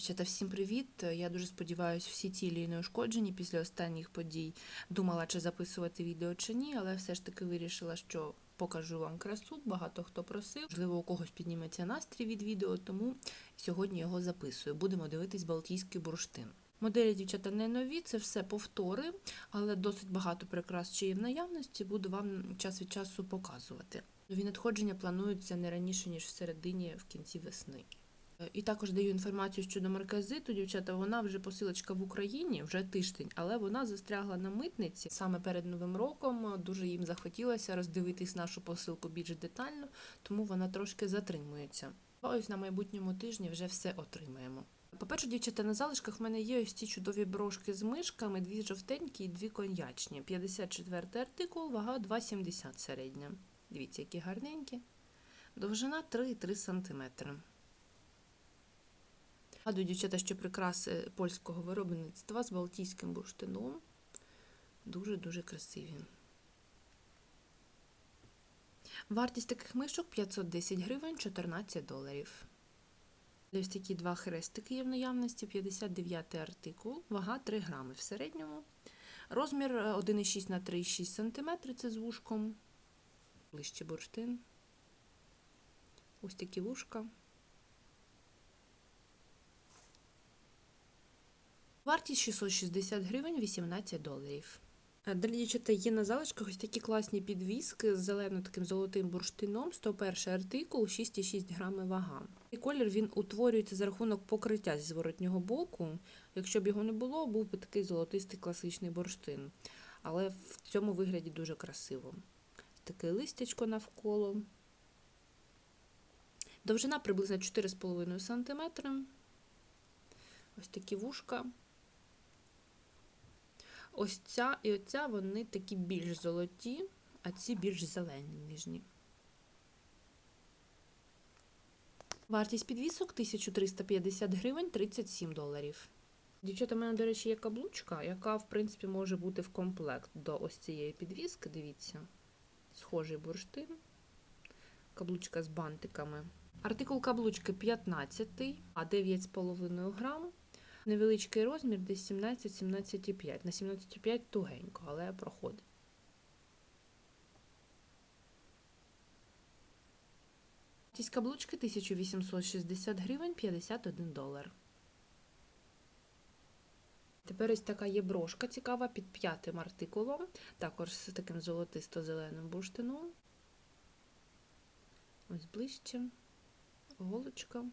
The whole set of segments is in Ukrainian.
Дівчата, всім привіт! Я дуже сподіваюся, всі цілі не ушкоджені після останніх подій. Думала, чи записувати відео чи ні, але все ж таки вирішила, що покажу вам красу. Багато хто просив. Можливо, у когось підніметься настрій від відео, тому сьогодні його записую. Будемо дивитись Балтійський бурштин. Моделі дівчата не нові, це все повтори, але досить багато прикрас ще є в наявності. Буду вам час від часу показувати. Нові надходження плануються не раніше ніж в середині, в кінці весни. Е, І також даю інформацію щодо марказиту. Дівчата, вона вже посилочка в Україні вже тиждень, але вона застрягла на митниці саме перед новим роком. Дуже їм захотілося роздивитись нашу посилку більш детально, тому вона трошки затримується. Ось на майбутньому тижні вже все отримаємо. По-перше, дівчата, на залишках в мене є ось ці чудові брошки з мишками, дві жовтенькі і дві коньячні. 54 артикул, вага 2,70 середня. Дивіться, які гарненькі. Довжина 3,3 см. Гадую, дівчата, що прикраси польського виробництва з балтійським бурштином. Дуже-дуже красиві. Вартість таких мишок 510 гривень 14 доларів. Ось такі два хрестики є в наявності, 59 артикул, вага 3 грами в середньому. Розмір 1,6 на 3,6 см це з вушком. Ближче бурштин. Ось такі вушка. Вартість 660 гривень 18 доларів. Е, Далі, дівчата, є на залишках ось такі класні підвіски з зеленим таким золотим бурштином. 101 артикул, 6,6 грами вага. І колір він утворюється за рахунок покриття зі зворотнього боку. Якщо б його не було, був би такий золотистий класичний бурштин. Але в цьому вигляді дуже красиво. Таке листячко навколо. Довжина приблизно 4,5 см. Ось такі вушка. Ось ця і оця вони такі більш золоті, а ці більш зелені ніжні. Вартість підвісок 1350 гривень 37 доларів. Дівчата, у мене, до речі, є каблучка, яка, в принципі, може бути в комплект до ось цієї підвіски. Дивіться, схожий бурштин. Каблучка з бантиками. Артикул каблучки 15, а 9,5 грам. Невеличкий розмір, десь 17-17,5. На 17,5 тугенько, але проходить. Вартість каблучки 1860 гривень 51 долар. Тепер ось така є брошка цікава під п'ятим артикулом, також з таким золотисто-зеленим бурштином. Ось ближче. Голочка.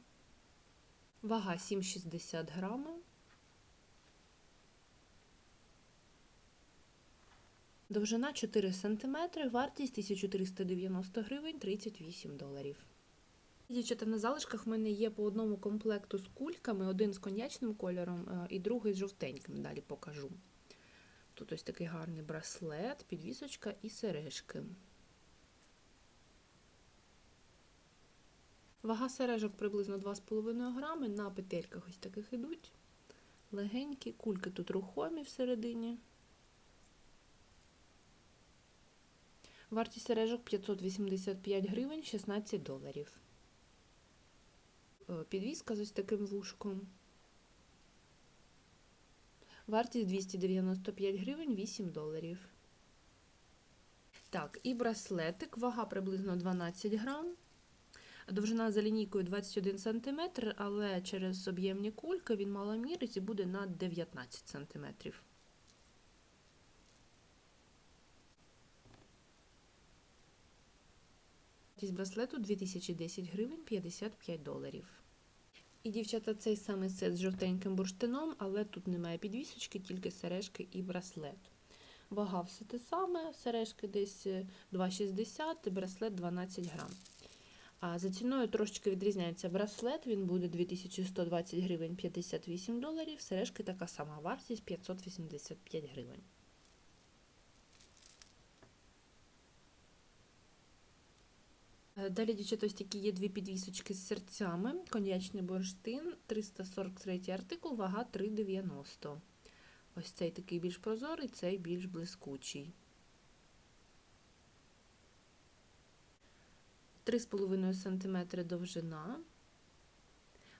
Вага 7,60 грама. Довжина 4 см, вартість 1390 гривень 38 доларів. Дівчата, на залишках в мене є по одному комплекту з кульками, один з коньячним кольором е, і другий з жовтеньким, далі покажу. Тут ось такий гарний браслет, підвісочка і сережки. Вага сережок приблизно 2,5 грами, на петельках ось таких ідуть. Легенькі, кульки тут рухомі всередині. Вартість сережок 585 гривень 16 доларів. Е, Підвіска з ось таким вушком. Вартість 295 гривень 8 доларів. Так, і браслетик, вага приблизно 12 грам. Довжина за лінійкою 21 см, але через об'ємні кульки він маломірить і буде на 19 см. Вартість браслету 2010 гривень 55 доларів. І, дівчата, цей самий сет з жовтеньким бурштином, але тут немає підвісочки, тільки сережки і браслет. Вага все те саме, сережки десь 2,60, браслет 12 грам. А за ціною трошечки відрізняється браслет, він буде 2120 гривень 58 доларів, сережки така сама вартість 585 гривень. Е, Далі, дівчата, ось такі є дві підвісочки з серцями. Коньячний бурштин, 343 артикул, вага 3,90. Ось цей такий більш прозорий, цей більш блискучий. 3,5 см довжина.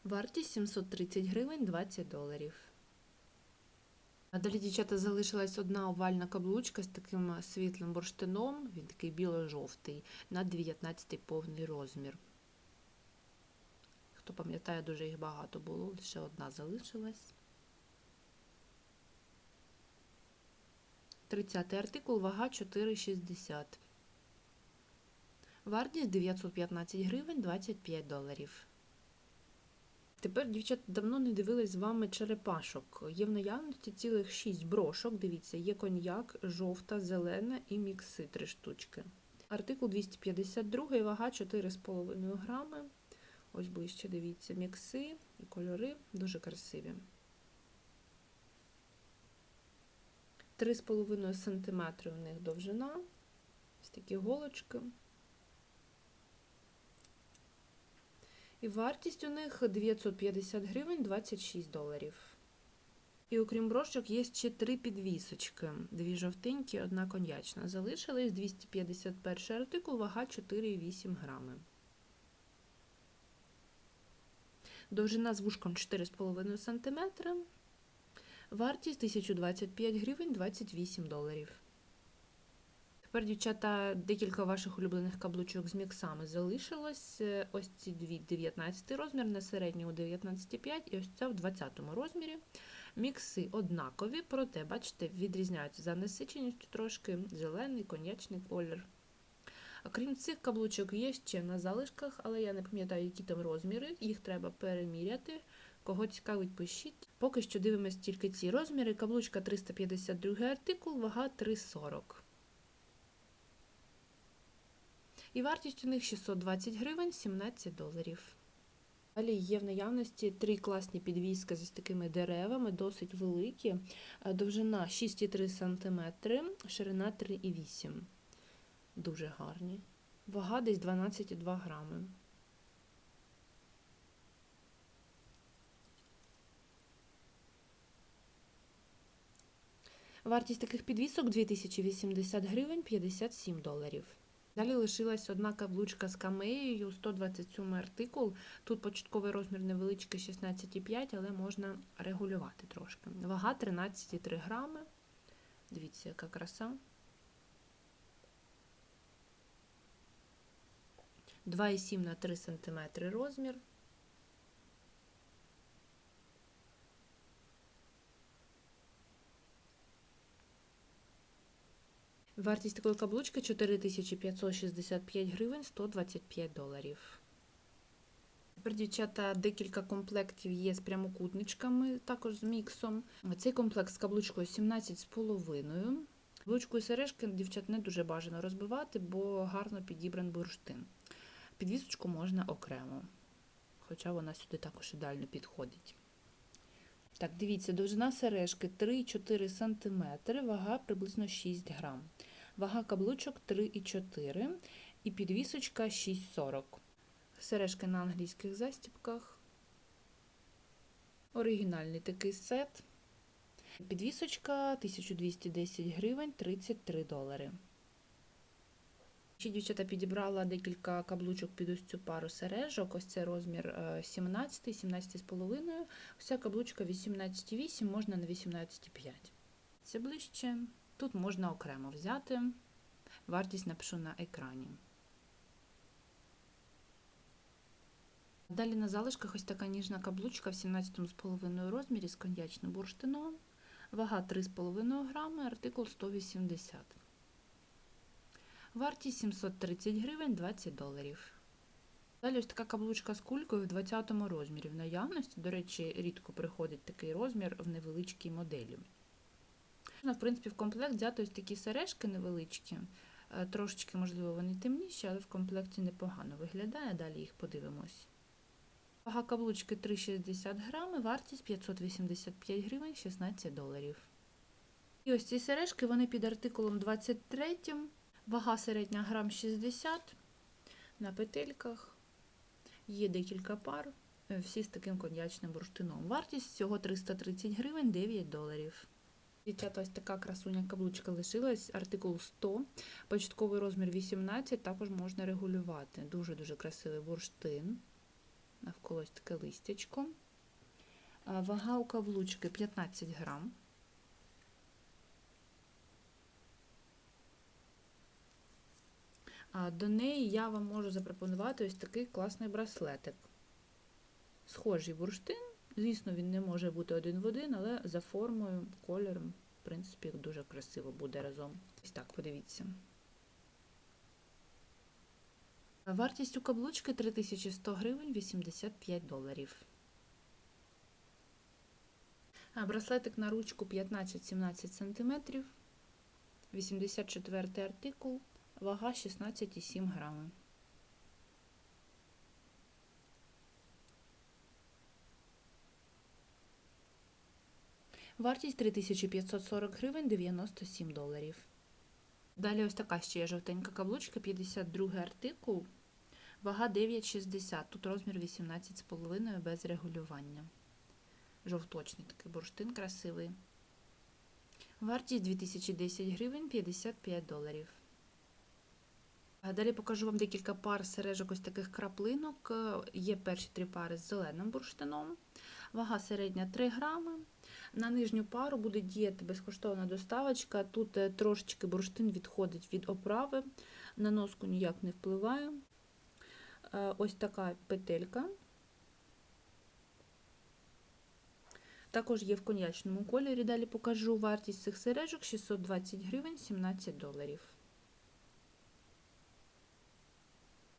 Вартість 730 гривень 20 доларів. А далі, дівчата, залишилась одна овальна каблучка з таким світлим бурштином, він такий біло-жовтий, на 19 повний розмір. Хто пам'ятає, дуже їх багато було, лише одна залишилась. 30 артикул, вага 4,60. Вартість 915 гривень 25 доларів. Тепер, дівчата, давно не дивились з вами черепашок. Є в наявності цілих 6 брошок. Дивіться, є коньяк, жовта, зелена і мікси 3 штучки. Артикул 252, вага 4,5 грами. Ось ближче дивіться, мікси і кольори дуже красиві. 3,5 см у них довжина. Ось такі голочки. І вартість у них 950 гривень 26 доларів. І окрім брошок, є ще три підвісочки. Дві жовтенькі, одна коньячна. Залишились 251 артикул, вага 4,8 грами. Довжина з вушком 4,5 см. Вартість 1025 гривень 28 доларів. Тепер, дівчата, декілька ваших улюблених каблучок з міксами залишилось. Е, Ось ці дві 19 розмір, на середньому 19,5 і ось ця в 20 розмірі. Мікси однакові, проте, бачите, відрізняються за насиченістю трошки зелений, коньячний колір. Окрім цих каблучок є ще на залишках, але я не пам'ятаю, які там розміри, їх треба переміряти. Кого цікавить, пишіть. Поки що дивимось тільки ці розміри. Каблучка 352 артикул, вага 3,40. І вартість у них 620 гривень 17 доларів. Далі є в наявності три класні підвіски з такими деревами, досить великі. Е, Довжина 6,3 см, ширина 3,8. Дуже гарні. Вага десь 12,2 грами. Вартість таких підвісок 2080 гривень 57 доларів. Далі лишилась одна каблучка з камеєю, 127 артикул. Тут початковий розмір невеличкий 16,5, але можна регулювати трошки. Вага 13,3 грами. Дивіться, яка краса. 2,7 на 3 см розмір. Вартість такої каблучки 4565 гривень 125 доларів. Тепер, дівчата, декілька комплектів є з прямокутничками, також з міксом. Цей комплект з каблучкою 17,5. Каблучку і сережки, дівчат, не дуже бажано розбивати, бо гарно підібран бурштин. Підвісочку можна окремо, хоча вона сюди також ідеально підходить. Так, дивіться, довжина сережки 3,4 см, вага приблизно 6 грам. Вага каблучок 3,4 і підвісочка 6,40. Сережки на англійських застіпках. Оригінальний такий сет. Підвісочка 1210 гривень 33 долари. Ще дівчата підібрала декілька каблучок під ось цю пару сережок. Ось це розмір 17, 17,5. Ось ця каблучка 18,8, можна на 18,5. Це ближче. Тут можна окремо взяти. Вартість напишу на екрані. Далі на залишках ось така ніжна каблучка в 17,5 розмірі з коньячним бурштином. Вага 3,5 грами, артикул 180. Вартість 730 гривень 20 доларів. Далі ось така каблучка з кулькою в 20 розмірі в наявності. До речі, рідко приходить такий розмір в невеличкій моделі. Можна, в принципі, в комплект взяти ось такі сережки невеличкі. Е, Трошечки, можливо, вони темніші, але в комплекті непогано виглядає. Далі їх подивимось. Вага каблучки 3,60 грами, вартість 585 гривень 16 доларів. І ось ці сережки вони під артикулом 23. Вага середня грам 60 на петельках. Є декілька пар, е, всі з таким коньячним бурштином. Вартість всього 330 гривень 9 доларів. Дівчата, ось така красуня каблучка лишилась, артикул 100, початковий розмір 18, також можна регулювати. Дуже-дуже красивий бурштин. навколо ось таке листячко. Вага у каблучки 15 грам. До неї я вам можу запропонувати ось такий класний браслетик. Схожий бурштин. Звісно, він не може бути один в один, але за формою, кольором, в принципі, дуже красиво буде разом. Ось так, подивіться. Вартість у каблучки 3100 гривень 85 доларів. Браслетик на ручку 15-17 см. 84 артикул. Вага 16,7 грами. Вартість 3540 гривень 97 доларів. Далі ось така ще є жовтенька каблучка, 52 артикул. Вага 9,60. Тут розмір 18,5 без регулювання. Жовточний такий бурштин красивий. Вартість 2010 гривень 55 доларів. Далі покажу вам декілька пар сережок ось таких краплинок. Е, Є перші три пари з зеленим бурштином. Вага середня 3 грами. На нижню пару буде діяти безкоштовна доставочка. Тут е, трошечки бурштин відходить від оправи, на носку ніяк не впливає. Е, Ось така петелька. Також є в коньячному кольорі. Далі покажу вартість цих сережок 620 гривень 17 доларів.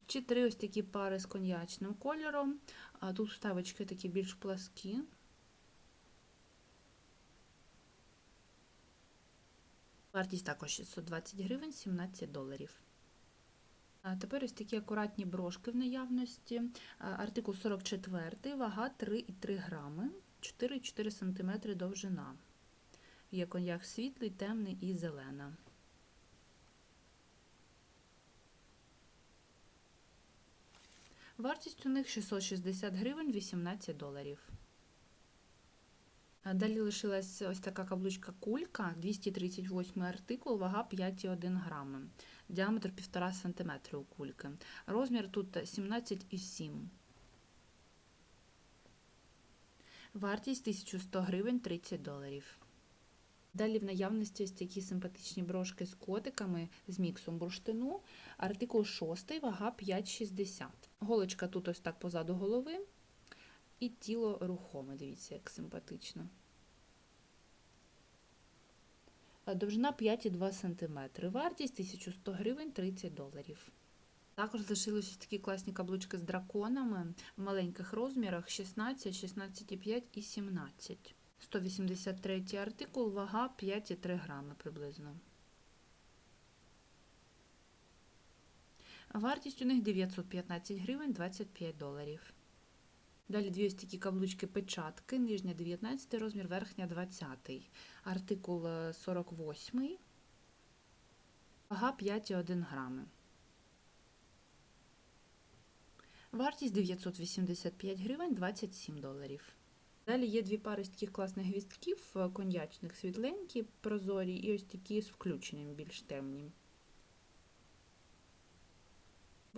Чи три ось такі пари з коньячним кольором. А тут вставочки такі більш пласкі. Вартість також 620 гривень 17 доларів. А тепер ось такі акуратні брошки в наявності. Артикул 44, вага 3,3 грами, 4,4 см довжина. Є коньяк світлий, темний і зелена. Вартість у них 660 гривень 18 доларів. Далі лишилась ось така каблучка кулька, 238 артикул, вага 5,1 грами, діаметр 1,5 см у кульки. Розмір тут 17,7. Вартість 1100 гривень 30 доларів. Далі в наявності ось такі симпатичні брошки з котиками з міксом бурштину. Артикул 6, вага 5,60. Голочка тут ось так позаду голови. І тіло рухоме, дивіться, як симпатично. Довжина 5,2 см. Вартість 1100 гривень 30 доларів. Також лишилися такі класні каблучки з драконами в маленьких розмірах 16, 16,5 і 17. 183 артикул, вага 5,3 грами приблизно. Вартість у них 915 гривень 25 доларів. Далі дві ось такі каблучки печатки, нижня 19 розмір, верхня 20. Артикул 48, вага 5,1 грами. Вартість 985 гривень 27 доларів. Далі є дві пари з таких класних гвістків, е, коньячних світленькі, прозорі, і ось такі з включенням більш темні.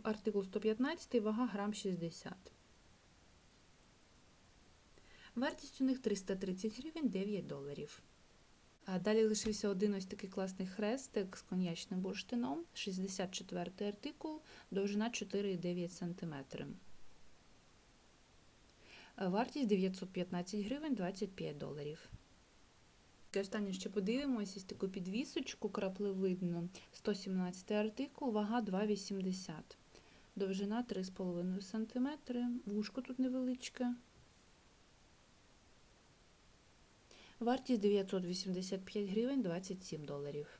Артикул 115, вага грам 60. Вартість у них 330 гривень 9 доларів. А Далі лишився один ось такий класний хрестик з коньячним бурштином, 64 артикул, довжина 4,9 см. Вартість 915 гривень 25 доларів. Останнє ще подивимося, ось таку підвісочку краплевидну, 117 артикул, вага 2,80 Довжина 3,5 см, вушко тут невеличке. Вартість 985 гривень 27 доларів.